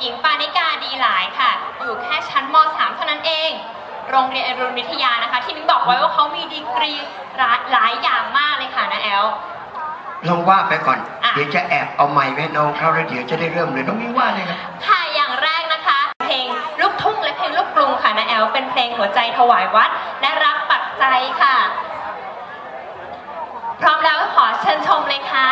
หญิงปานิกาดีหลายค่ะ อยู่แค่ชั้นม .3 เท่านั้นเอง โรงเรียนอรุณวิทยานะคะ ที่มิ้งบอกไว้ว่าเขามีดีกรีหลายหลายอย่างมากเลยค่ะนะแอลลองว่าไปก่อนอะเดี๋ยวจะแอบเอาไม้ไว้ให้น้องเขาแล้วเดี๋ยวจะได้เริ่มเลยน้องมิ้งว่าเลยครับค่ะอย่างแรกนะคะ เพลงลูกทุ่งและเพลงลูกกรุงค่ะนะแอลเป็นเพลงหัวใจถวายวัด และรักปักใจค่ะ พร้อมแล้วก็ขอเชิญชมเลยค่ะ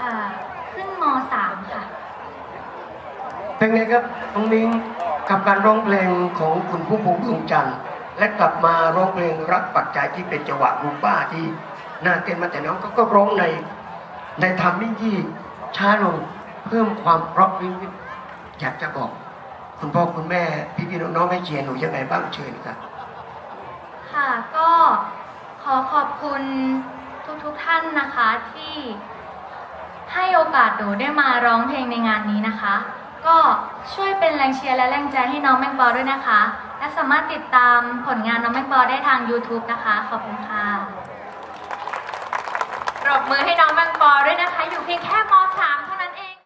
อ่าขึ้นม .3 ค่ะ เป็นไงครับน้องมิ้งกับการร้องเพลงของคุณผู้พงษ์ดวงจันทร์และกลับมาร้องเพลงรักปักใจที่เป็นจังหวะรูป้าที่น่าเต้นมาแต่น้องก็ก็ร้องในในทำมิ่งที่ช้าลงเพิ่มความเพราะนิดๆอยากจะบอก คุณพ่อคุณแม่พี่พี่ๆน้องๆให้เชียร์หนูยังไงบ้างเชิญครับค่ะก็ขอขอบคุณทุกๆทท่านนะคะที่ให้โอกาสหนูได้มาร้องเพลงในงานนี้นะคะ ก็ช่วยเป็นแรงเชียร์และแรงใจให้น้องแมงปอด้วยนะคะ และสามารถติดตามผลงานน้องแมงปอได้ทาง YouTube นะคะ ขอบคุณค่ะปรบมือให้น้องแมงปอด้วยนะคะ อยู่เพียงแค่ม .3